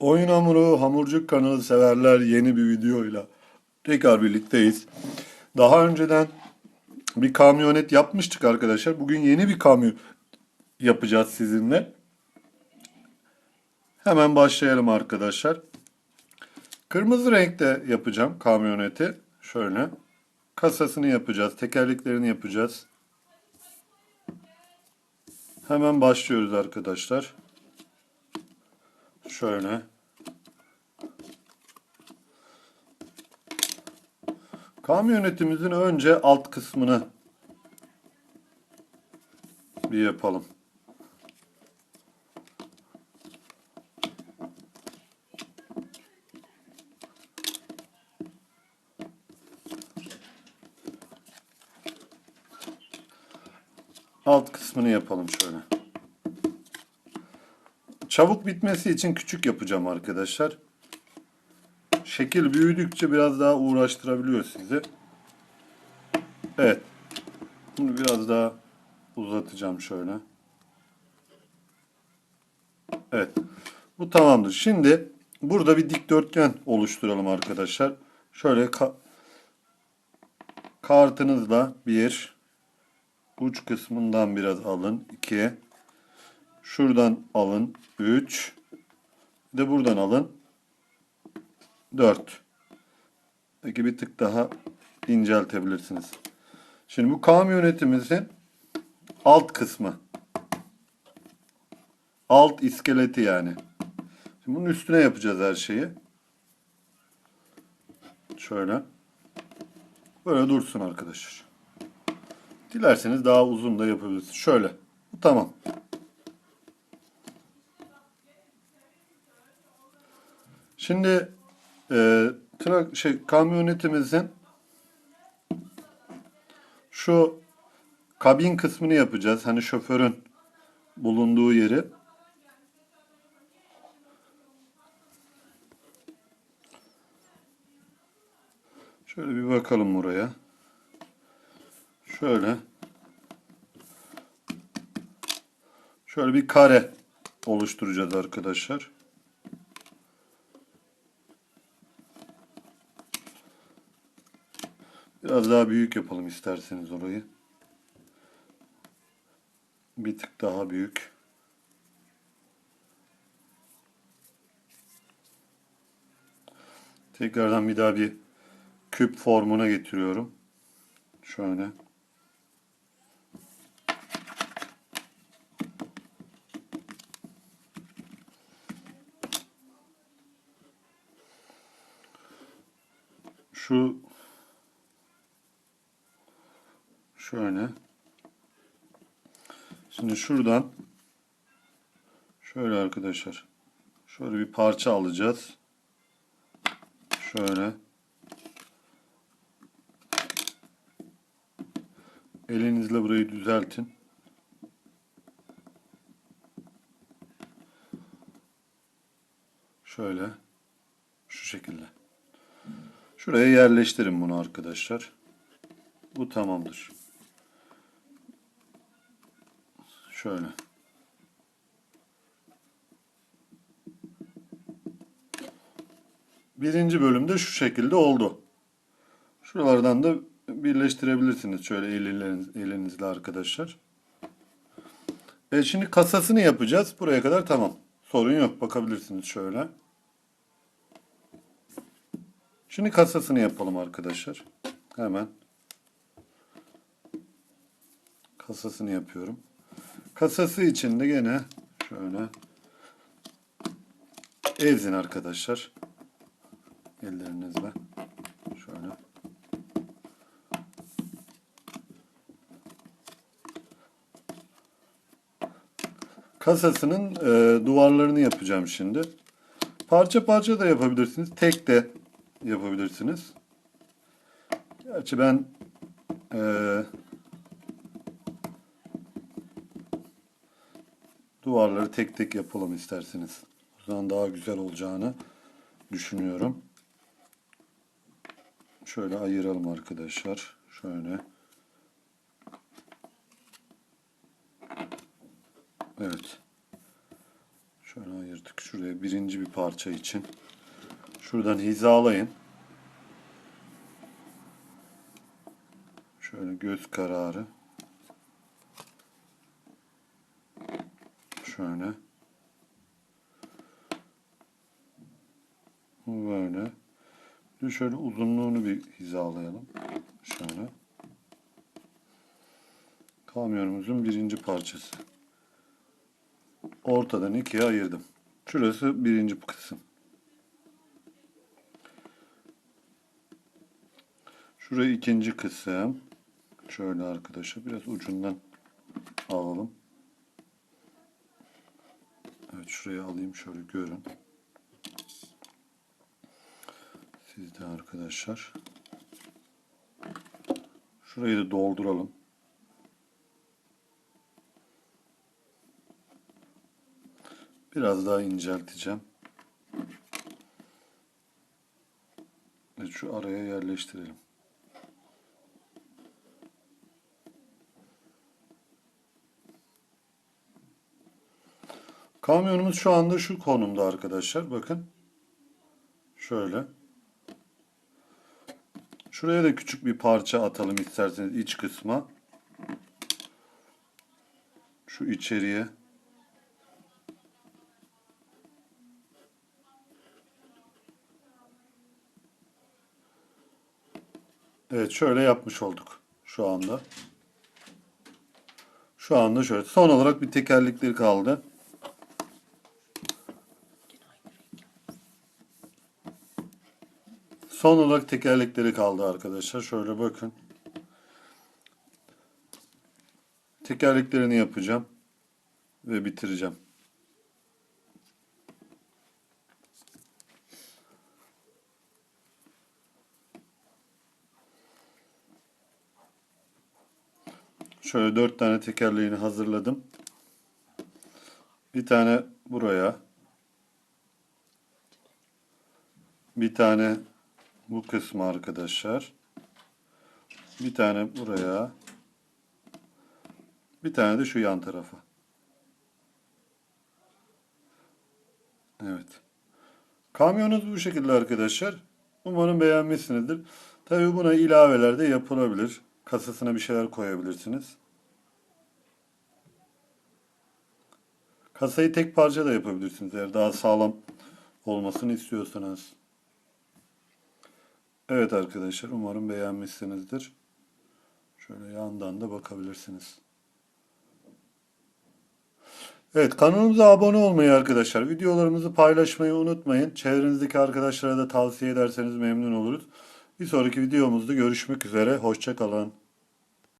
Oyun Hamuru Hamurcuk kanalı severler yeni bir videoyla tekrar birlikteyiz. Daha önceden bir kamyonet yapmıştık arkadaşlar. Bugün yeni bir kamyon yapacağız sizinle. Hemen başlayalım arkadaşlar. Kırmızı renkte yapacağım kamyoneti. Şöyle. Kasasını yapacağız. Tekerleklerini yapacağız. Hemen başlıyoruz arkadaşlar. Şöyle. Kamyonetimizin önce alt kısmını bir yapalım. Alt kısmını yapalım şöyle. Çabuk bitmesi için küçük yapacağım arkadaşlar. Şekil büyüdükçe biraz daha uğraştırabiliyor sizi. Evet. Bunu biraz daha uzatacağım şöyle. Evet. Bu tamamdır. Şimdi burada bir dikdörtgen oluşturalım arkadaşlar. Şöyle ka kartınızla bir uç kısmından biraz alın. 2 Şuradan alın. 3 Bir de buradan alın. 4 Peki bir tık daha inceltebilirsiniz. Şimdi bu kamyonetimizin alt kısmı. Alt iskeleti yani. Şimdi bunun üstüne yapacağız her şeyi. Şöyle. Böyle dursun arkadaşlar. Dilerseniz daha uzun da yapabilirsiniz. Şöyle. Bu tamam. Şimdi e, trak şey kamyonetimizin şu kabin kısmını yapacağız. Hani şoförün bulunduğu yeri. Şöyle bir bakalım buraya. Şöyle. Şöyle bir kare oluşturacağız arkadaşlar. Biraz daha büyük yapalım isterseniz orayı. Bir tık daha büyük. Tekrardan bir daha bir küp formuna getiriyorum. Şöyle. Şu şöyle. Şimdi şuradan şöyle arkadaşlar. Şöyle bir parça alacağız. Şöyle. Elinizle burayı düzeltin. Şöyle. Şu şekilde. Şuraya yerleştirin bunu arkadaşlar. Bu tamamdır. Şöyle. Birinci bölümde şu şekilde oldu. Şuralardan da birleştirebilirsiniz şöyle eliniz, elinizle arkadaşlar. Evet şimdi kasasını yapacağız. Buraya kadar tamam. Sorun yok. Bakabilirsiniz şöyle. Şimdi kasasını yapalım arkadaşlar. Hemen. Kasasını yapıyorum. Kasası için de gene şöyle ezin arkadaşlar. Ellerinizle. Şöyle. Kasasının e, duvarlarını yapacağım şimdi. Parça parça da yapabilirsiniz. Tek de yapabilirsiniz. Gerçi ben e, duvarları tek tek yapalım isterseniz. Zaman daha güzel olacağını düşünüyorum. Şöyle ayıralım arkadaşlar. Şöyle. Evet. Şöyle ayırdık. Şuraya birinci bir parça için. Şuradan hizalayın. Şöyle göz kararı. Şöyle. Böyle. De şöyle uzunluğunu bir hizalayalım. Şöyle. Kamyonumuzun birinci parçası. Ortadan ikiye ayırdım. Şurası birinci kısım. Şurası ikinci kısım. Şöyle arkadaşlar biraz ucundan alalım. Evet şuraya alayım şöyle görün. Siz de arkadaşlar. Şurayı da dolduralım. Biraz daha incelteceğim. Ve şu araya yerleştirelim. Kamyonumuz şu anda şu konumda arkadaşlar. Bakın. Şöyle. Şuraya da küçük bir parça atalım isterseniz iç kısma. Şu içeriye. Evet şöyle yapmış olduk şu anda. Şu anda şöyle. Son olarak bir tekerlekleri kaldı. Son olarak tekerlekleri kaldı arkadaşlar. Şöyle bakın. Tekerleklerini yapacağım ve bitireceğim. Şöyle dört tane tekerleğini hazırladım. Bir tane buraya. Bir tane bu kısmı arkadaşlar. Bir tane buraya. Bir tane de şu yan tarafa. Evet. Kamyonunuz bu şekilde arkadaşlar. Umarım beğenmişsinizdir. Tabii buna ilaveler de yapılabilir. Kasasına bir şeyler koyabilirsiniz. Kasayı tek parça da yapabilirsiniz eğer daha sağlam olmasını istiyorsanız. Evet arkadaşlar umarım beğenmişsinizdir. Şöyle yandan da bakabilirsiniz. Evet kanalımıza abone olmayı arkadaşlar. Videolarımızı paylaşmayı unutmayın. Çevrenizdeki arkadaşlara da tavsiye ederseniz memnun oluruz. Bir sonraki videomuzda görüşmek üzere. Hoşçakalın.